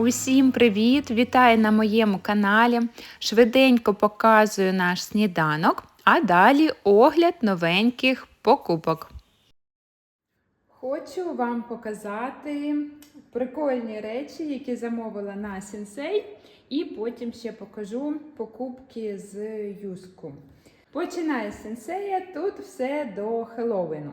Усім привіт! Вітаю на моєму каналі. Швиденько показую наш сніданок, а далі огляд новеньких покупок. Хочу вам показати прикольні речі, які замовила на сенсей, і потім ще покажу покупки з юску. Починаю з сенсея, тут все до Хеллоуіну.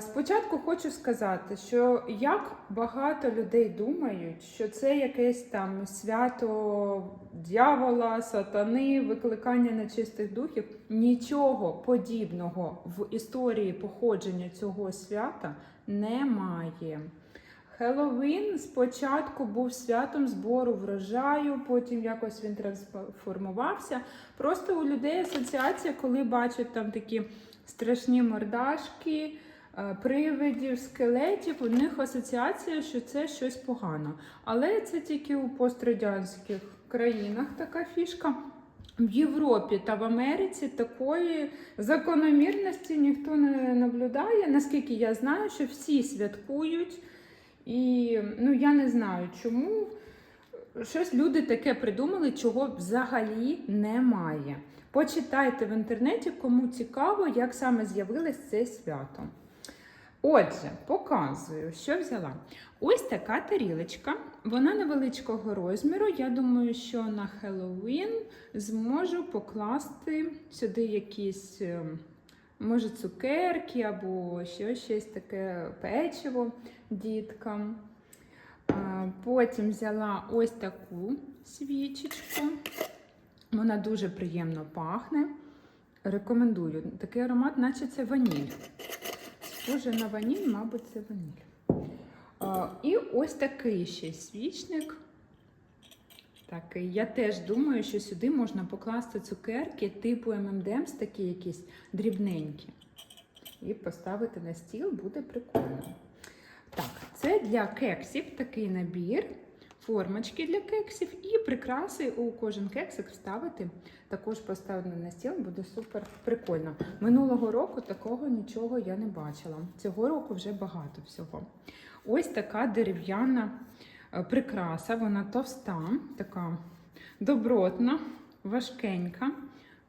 Спочатку хочу сказати, що як багато людей думають, що це якесь там свято дьявола, сатани, викликання нечистих духів. Нічого подібного в історії походження цього свята немає. Хеллоуін спочатку був святом збору врожаю, потім якось він трансформувався. Просто у людей асоціація, коли бачать там такі страшні мордашки, привидів, скелетів, у них асоціація, що це щось погано. Але це тільки у пострадянських країнах така фішка. В Європі та в Америці такої закономірності ніхто не наблюдає. Наскільки я знаю, що всі святкують. І ну я не знаю, чому щось люди таке придумали, чого взагалі немає. Почитайте в інтернеті, кому цікаво, як саме з'явилось це свято. Отже, показую, що взяла. Ось така тарілочка. Вона невеличкого розміру. Я думаю, що на Хеллоуін зможу покласти сюди якісь, е, може, цукерки або ще щось таке печиво діткам. Потім взяла ось таку свічечку. Вона дуже приємно пахне. Рекомендую. Такий аромат, наче це ваніль. Схоже на ваніль, мабуть, це ваніль. І ось такий ще свічник. Такий. Я теж думаю, що сюди можна покласти цукерки типу ММДМС, такі якісь дрібненькі. І поставити на стіл буде прикольно. Так, це для кексів такий набір, формочки для кексів і прикраси у кожен кексик вставити. Також поставити на стіл, буде супер прикольно. Минулого року такого нічого я не бачила. Цього року вже багато всього. Ось така дерев'яна е, прикраса, вона товста, така добротна, важкенька.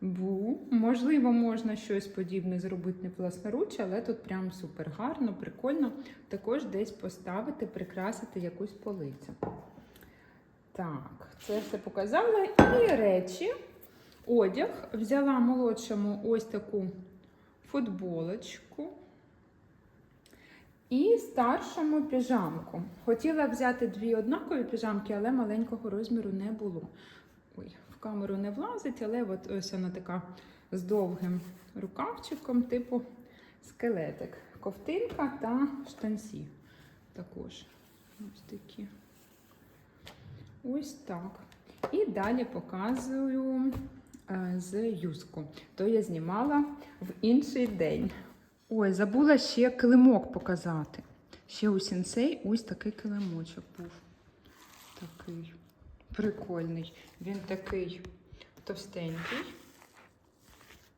Бу, можливо, можна щось подібне зробити власноруч, але тут прям супер гарно, прикольно. Також десь поставити, прикрасити якусь полицю. Так, це все показала. І речі. Одяг. Взяла молодшому ось таку футболочку. І старшому піжамку. Хотіла взяти дві однакові піжамки, але маленького розміру не було. Ой, в камеру не влазить, але от ось вона така з довгим рукавчиком, типу скелетик. Ковтинка та штанці. Також ось такі. Ось так. І далі показую е, з юску. То я знімала в інший день. Ой, забула ще килимок показати. Ще у сенсей ось такий килимочок був. Такий прикольний. Він такий товстенький.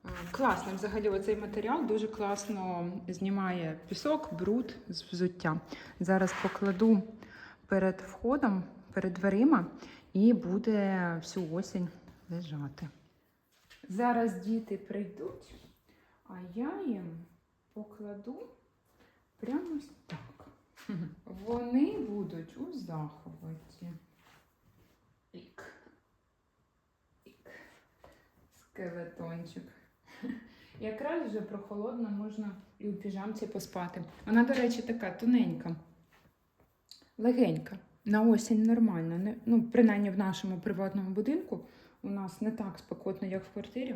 Е, Класний взагалі оцей матеріал дуже класно знімає пісок, бруд з взуття. Зараз покладу перед входом, перед дверима, і буде всю осінь лежати. Зараз діти прийдуть, а я їм покладу прямо так. Вони будуть у захваті. Ік. Ік. Скелетончик. Якраз вже прохолодно можна і у піжамці поспати. Вона, до речі, така тоненька, легенька. На осінь нормально. Не, ну, принаймні в нашому приватному будинку у нас не так спекотно, як в квартирі,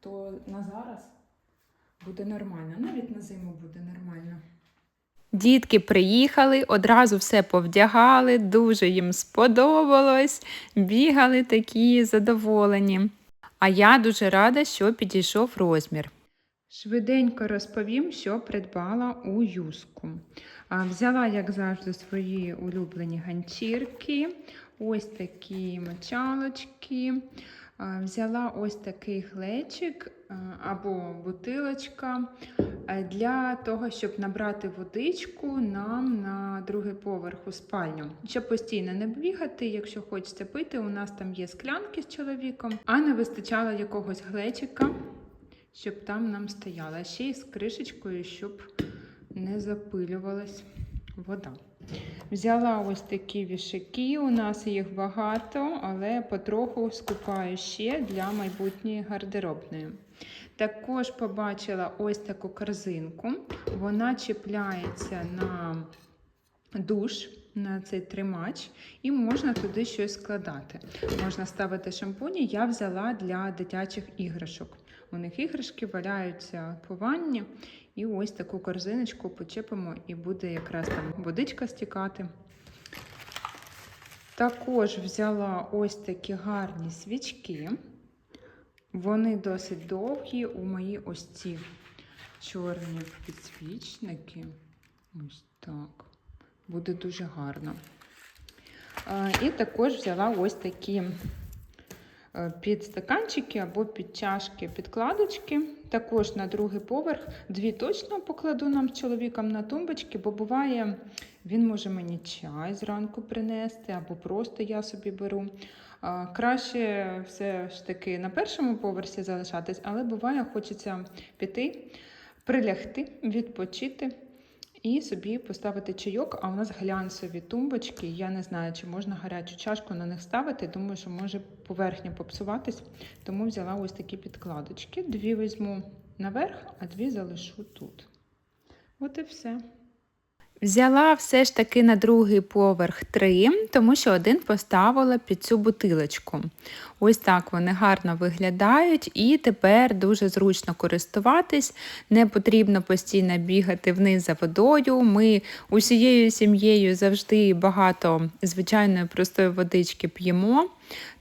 то на зараз буде нормально. Навіть на зиму буде нормально. Дітки приїхали, одразу все повдягали, дуже їм сподобалось, бігали такі задоволені. А я дуже рада, що підійшов розмір. Швиденько розповім, що придбала у юску. Взяла, як завжди, свої улюблені ганчірки, ось такі мочалочки. Взяла ось такий глечик або бутилочка Для того, щоб набрати водичку нам на другий поверх у спальню. Щоб постійно не бігати, якщо хочеться пити, у нас там є склянки з чоловіком, а не вистачало якогось глечика, щоб там нам стояла. Ще й з кришечкою, щоб не запилювалась вода. Взяла ось такі вішаки, у нас їх багато, але потроху скупаю ще для майбутньої гардеробної. Також побачила ось таку корзинку. Вона чіпляється на душ, на цей тримач, і можна туди щось складати. Можна ставити шампуні. Я взяла для дитячих іграшок. У них іграшки валяються по ванні. І ось таку корзиночку почепимо, і буде якраз там водичка стікати. Також взяла ось такі гарні свічки. Вони досить довгі. У мої ось ці чорні підсвічники. Ось так. Буде дуже гарно. І також взяла ось такі е, підстаканчики або під чашки підкладочки. Також на другий поверх. Дві точно покладу нам з на тумбочки, бо буває, він може мені чай зранку принести, або просто я собі беру. Краще все ж таки на першому поверсі залишатись, але буває, хочеться піти, прилягти, відпочити і собі поставити чайок. А у нас глянцеві тумбочки. Я не знаю, чи можна гарячу чашку на них ставити. Думаю, що може поверхня попсуватись. Тому взяла ось такі підкладочки. Дві візьму наверх, а дві залишу тут. От і все. Взяла все ж таки на другий поверх три, тому що один поставила під цю бутилочку. Ось так вони гарно виглядають, і тепер дуже зручно користуватись. Не потрібно постійно бігати вниз за водою. Ми усією сім'єю завжди багато звичайної простої водички п'ємо,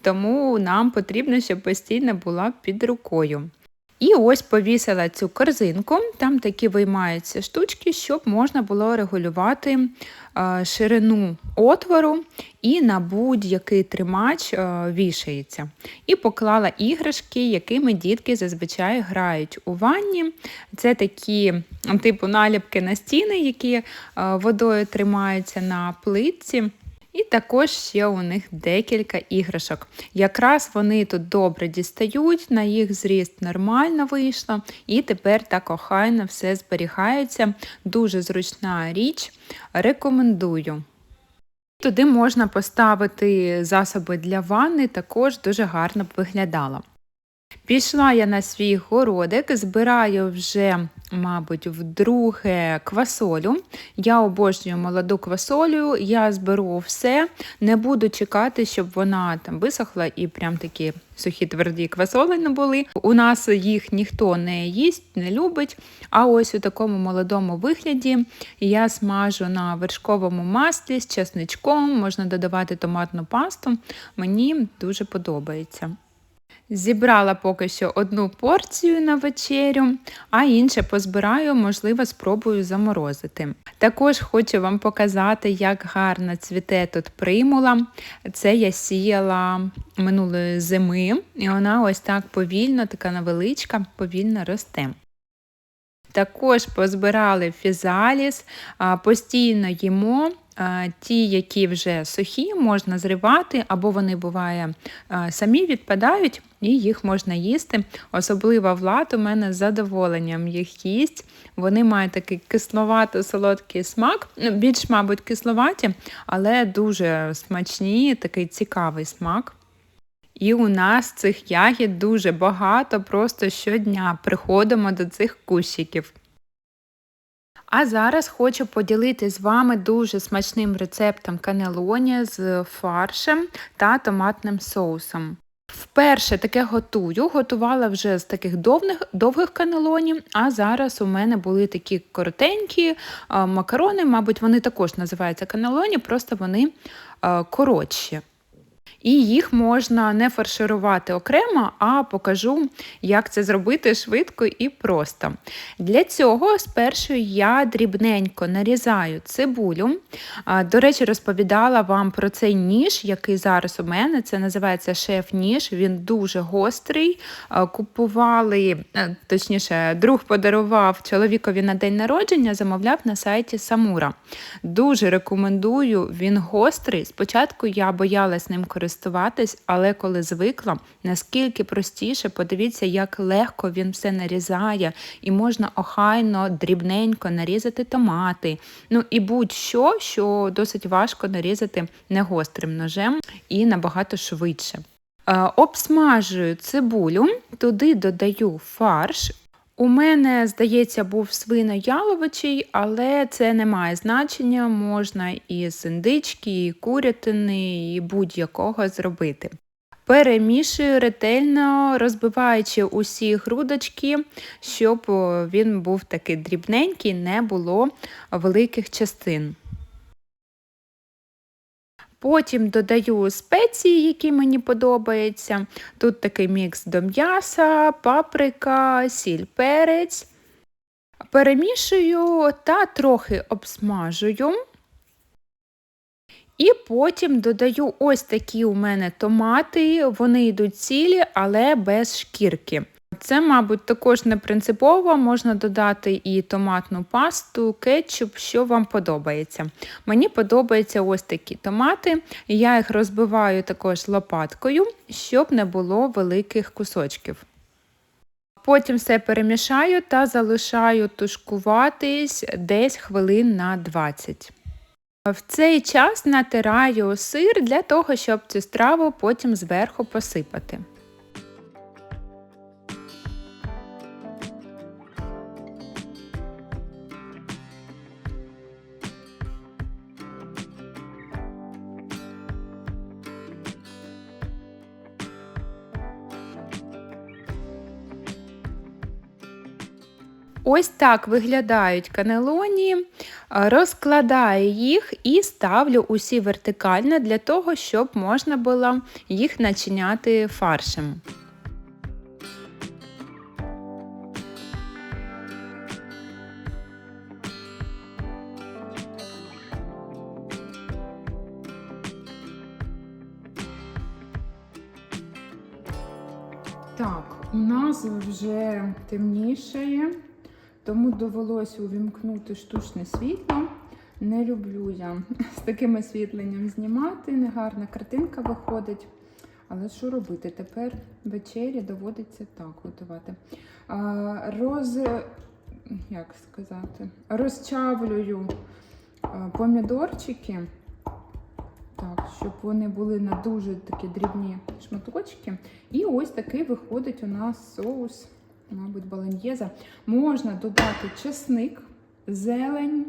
тому нам потрібно, щоб постійно була під рукою. І ось повісила цю корзинку, там такі виймаються штучки, щоб можна було регулювати е, ширину отвору і на будь-який тримач е, вішається. І поклала іграшки, якими дітки зазвичай грають у ванні. Це такі типу наліпки на стіни, які е, водою тримаються на плитці. І також ще у них декілька іграшок. Якраз вони тут добре дістають, на їх зріст нормально вийшло, і тепер так охайно все зберігається. Дуже зручна річ. Рекомендую. Туди можна поставити засоби для ванни, також дуже гарно б виглядало. Пішла я на свій городик, збираю вже, мабуть, вдруге квасолю. Я обожнюю молоду квасолю, я зберу все, не буду чекати, щоб вона там висохла і прям такі сухі тверді квасоли не були. У нас їх ніхто не їсть, не любить. А ось у такому молодому вигляді я смажу на вершковому маслі з чесничком, можна додавати томатну пасту. Мені дуже подобається. Зібрала поки що одну порцію на вечерю, а інше позбираю, можливо, спробую заморозити. Також хочу вам показати, як гарно цвіте тут примула. Це я сіяла минулої зими, і вона ось так повільно, така невеличка, повільно росте. Також позбирали фізаліс, постійно їмо. Ті, які вже сухі, можна зривати, або вони буває самі відпадають і їх можна їсти. Особливо влад у мене з задоволенням їх їсть. Вони мають такий кисловато-солодкий смак, ну, більш, мабуть, кисловаті, але дуже смачні, такий цікавий смак. І у нас цих ягід дуже багато, просто щодня приходимо до цих кущиків. А зараз хочу поділитися з вами дуже смачним рецептом канелоні з фаршем та томатним соусом. Вперше таке готую, готувала вже з таких довгих довгих канелонів, а зараз у мене були такі коротенькі макарони, мабуть, вони також називаються канелоні, просто вони коротші. І їх можна не фарширувати окремо, а покажу, як це зробити швидко і просто. Для цього спершу я дрібненько нарізаю цибулю. До речі, розповідала вам про цей ніж, який зараз у мене. Це називається шеф-ніж. Він дуже гострий. Купували, е, точніше, друг подарував чоловікові на день народження, замовляв на сайті Самура. Дуже рекомендую, він гострий. Спочатку я боялась ним користуватись, але коли звикла, наскільки простіше, подивіться, як легко він все нарізає, і можна охайно, дрібненько нарізати томати. Ну і будь-що, що досить важко нарізати негострим ножем і набагато швидше. Е, Обсмажую цибулю, туди додаю фарш. У мене, здається, був свино-яловичий, але це не має значення, можна і з індички, і курятини, і будь-якого зробити. Перемішую ретельно, розбиваючи усі грудочки, щоб він був такий дрібненький, не було великих частин. Потім додаю спеції, які мені подобаються. Тут такий мікс до м'яса, паприка, сіль, перець. Перемішую та трохи обсмажую. І потім додаю ось такі у мене томати. Вони йдуть цілі, але без шкірки. Це, мабуть, також не принципово, можна додати і томатну пасту, кетчуп, що вам подобається. Мені подобаються ось такі томати, я їх розбиваю також лопаткою, щоб не було великих кусочків. Потім все перемішаю та залишаю тушкуватись десь хвилин на 20. В цей час натираю сир для того, щоб цю страву потім зверху посипати. Ось так виглядають канелоні. Розкладаю їх і ставлю усі вертикально для того, щоб можна було їх начиняти фаршем. Так, у нас вже темнішає, тому довелося увімкнути штучне світло. Не люблю я з таким освітленням знімати, негарна картинка виходить. Але що робити? Тепер вечері доводиться так готувати. Роз... Як сказати? Розчавлюю помідорчики. Так, щоб вони були на дуже такі дрібні шматочки. І ось такий виходить у нас соус, мабуть, баланьєза. Можна додати чесник, зелень,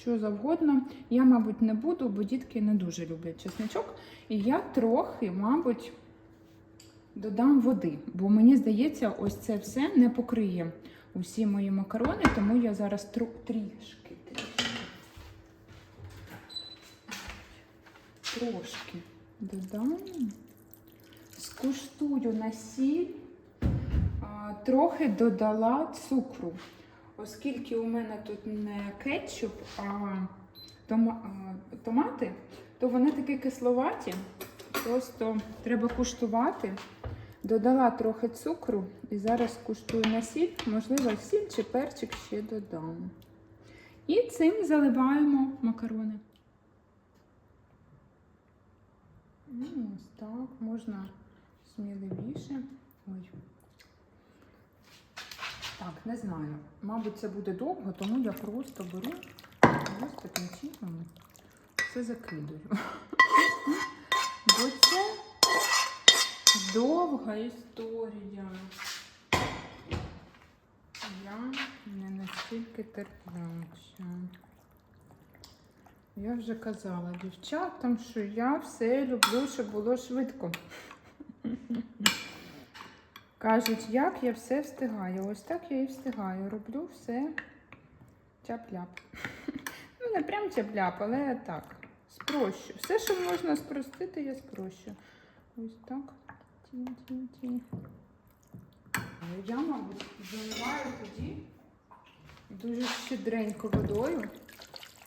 що завгодно. Я, мабуть, не буду, бо дітки не дуже люблять чесничок. І я трохи, мабуть, додам води, бо мені здається, ось це все не покриє усі мої макарони, тому я зараз тру- трішки, трішки. трошки додам, скуштую на сіль, трохи додала цукру. Оскільки у мене тут не кетчуп, а томати, то вони такі кисловаті. Просто треба куштувати. Додала трохи цукру і зараз куштую на сіль, можливо, сіль чи перчик ще додам. І цим заливаємо макарони. Ось так, можна сміливіше. Ой. Так, не знаю. Мабуть, це буде довго, тому я просто беру ось таким чином все закидую. Бо це довга історія. Я не настільки терпляча. Я вже казала дівчатам, що я все люблю, щоб було швидко. Кажуть, як я все встигаю. Ось так я і встигаю. Роблю все тяп-ляп. Ну, не прям тяп-ляп, але так. Спрощу. Все, що можна спростити, я спрощу. Ось так. Тінь-тінь-тінь. Я, мабуть, заливаю тоді дуже щедренько водою,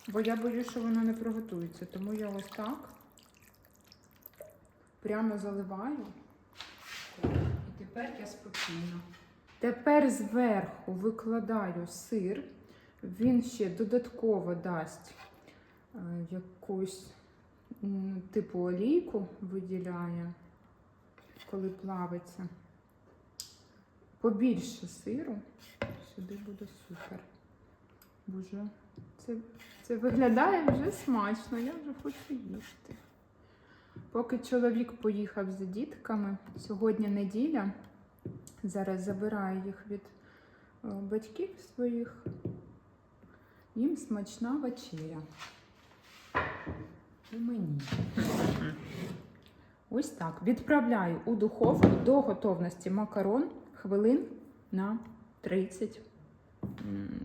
бо я боюсь, що воно не приготується. Тому я ось так прямо заливаю. Тепер я спокійно. Тепер зверху викладаю сир. Він ще додатково дасть е, якусь типу олійку виділяє, коли плавиться. Побільше сиру. Сюди буде супер. Боже, це, це виглядає вже смачно, я вже хочу їсти. Поки чоловік поїхав за дітками, сьогодні неділя. Зараз забираю їх від е, батьків своїх. Їм смачна вечеря. І мені. Ось так. Відправляю у духовку до готовності макарон хвилин на 30.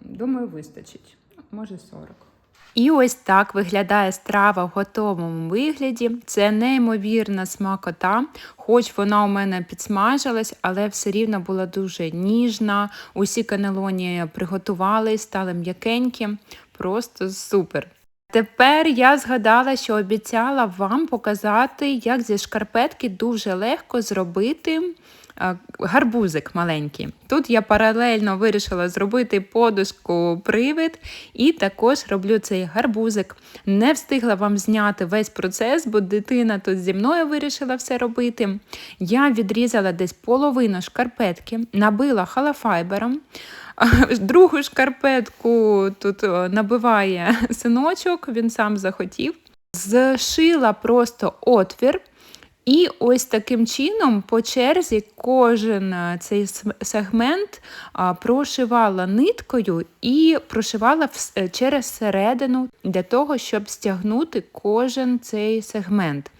Думаю, вистачить. Може 40. І ось так виглядає страва в готовому вигляді. Це неймовірна смакота. Хоч вона у мене підсмажилась, але все рівно була дуже ніжна. Усі канелоні приготували, стали м'якенькі. Просто супер. Тепер я згадала, що обіцяла вам показати, як зі шкарпетки дуже легко зробити гарбузик маленький. Тут я паралельно вирішила зробити подушку привид і також роблю цей гарбузик. Не встигла вам зняти весь процес, бо дитина тут зі мною вирішила все робити. Я відрізала десь половину шкарпетки, набила халафайбером. Другу шкарпетку тут набиває синочок, він сам захотів. Зшила просто отвір. І ось таким чином по черзі кожен е, цей сегмент прошивала ниткою і прошивала е, через середину для того, щоб стягнути кожен цей сегмент.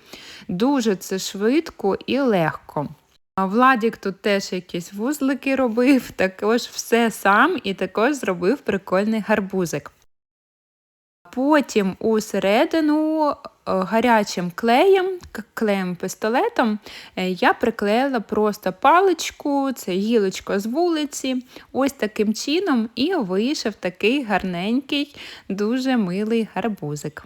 Дуже це швидко і легко. Владік тут теж якісь вузлики робив, також все сам і також зробив прикольний гарбузик. Потім у середину е, гарячим клеєм, клеєм пістолетом, е, я приклеїла просто паличку, це гілочка з вулиці, ось таким чином, і вийшов такий гарненький, дуже милий гарбузик.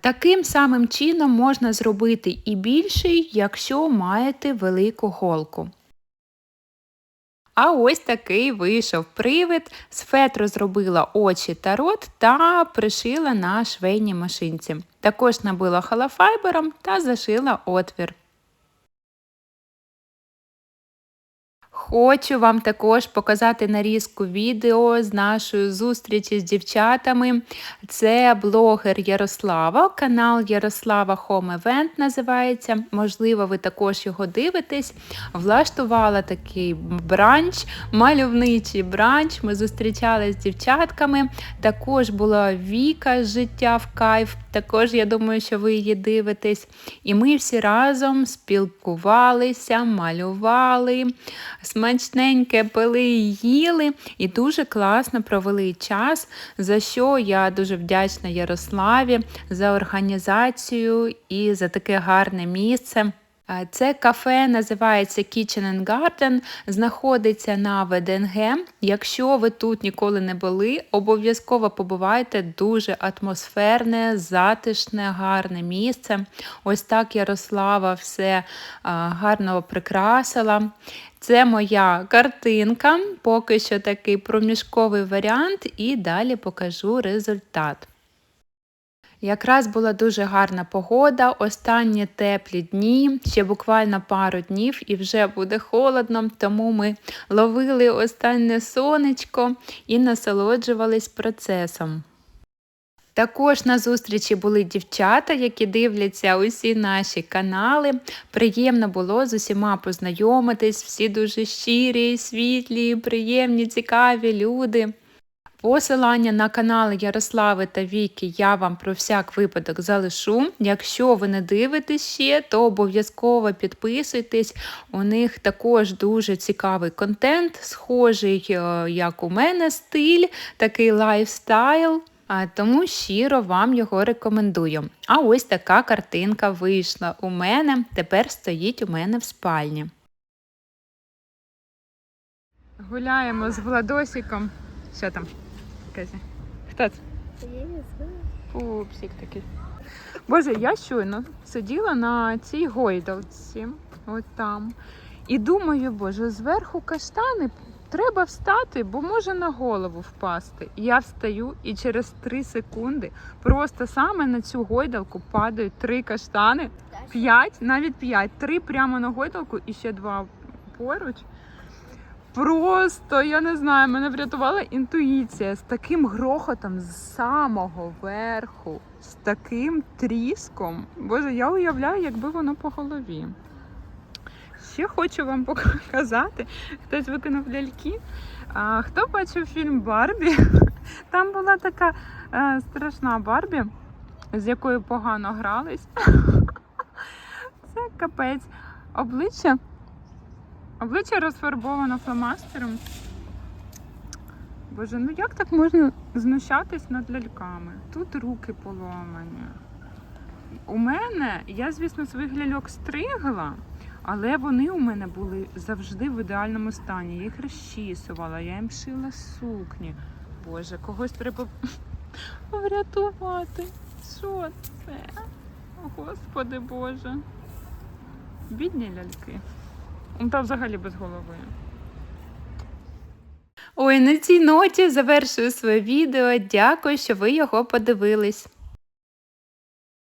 Таким самим чином можна зробити і більший, якщо маєте велику голку. А ось такий вийшов привид. З фетру зробила очі та рот та пришила на швейній машинці. Також набила халафайбером та зашила отвір. Хочу вам також показати нарізку відео з нашої зустрічі з дівчатами. Це блогер Ярослава, канал Ярослава Home Event називається. Можливо, ви також його дивитесь. Влаштувала такий бранч, мальовничий бранч. Ми зустрічалися з дівчатками. Також була Віка життя в кайф. Також я думаю, що ви її дивитесь. І ми всі разом спілкувалися, малювали, смачненьке пили і їли, і дуже класно провели час, за що я дуже вдячна Ярославі за організацію і за таке гарне місце. Це кафе називається Kitchen and Garden, знаходиться на ВДНГ. Якщо ви тут ніколи не були, обов'язково побувайте дуже атмосферне, затишне, гарне місце. Ось так Ярослава все гарно прикрасила. Це моя картинка, поки що такий проміжковий варіант, і далі покажу результат. Якраз була дуже гарна погода, останні теплі дні, ще буквально пару днів і вже буде холодно, тому ми ловили останнє сонечко і насолоджувались процесом. Також на зустрічі були дівчата, які дивляться усі наші канали. Приємно було з усіма познайомитись, всі дуже щирі, світлі, приємні, цікаві люди. Посилання на канали Ярослави та Віки я вам про всяк випадок залишу. Якщо ви не дивитесь ще, то обов'язково підписуйтесь. У них також дуже цікавий контент, схожий, е, як у мене, стиль, такий лайфстайл. Тому щиро вам його рекомендую. А ось така картинка вийшла у мене. Тепер стоїть у мене в спальні. Гуляємо з Владосиком. Що там? Казі? Хто це? Пупсик такий. Боже, я щойно сиділа на цій гойдалці, от там. І думаю, боже, зверху каштани треба встати, бо може на голову впасти. Я встаю і через 3 секунди просто саме на цю гойдалку падають три каштани, п'ять, навіть п'ять, три прямо на гойдалку і ще два поруч. Просто я не знаю, мене врятувала інтуїція з таким грохотом з самого верху, з таким тріском. Боже, я уявляю, якби воно по голові. Ще хочу вам показати. Хтось викинув ляльки. А, хто бачив фільм Барбі? Там була така е, страшна Барбі, з якою погано грались. Це капець. Обличчя Обличчя розфарбовано фломастером. Боже, ну як так можна знущатись над ляльками? Тут руки поломані. У мене, я, звісно, своїх ляльок стригла, але вони у мене були завжди в ідеальному стані. Я їх розчісувала, я їм шила сукні. Боже, когось треба врятувати. Що це? Господи Боже. Бідні ляльки. Ну, Та взагалі без голови. Ой, на цій ноті завершую своє відео. Дякую, що ви його подивились.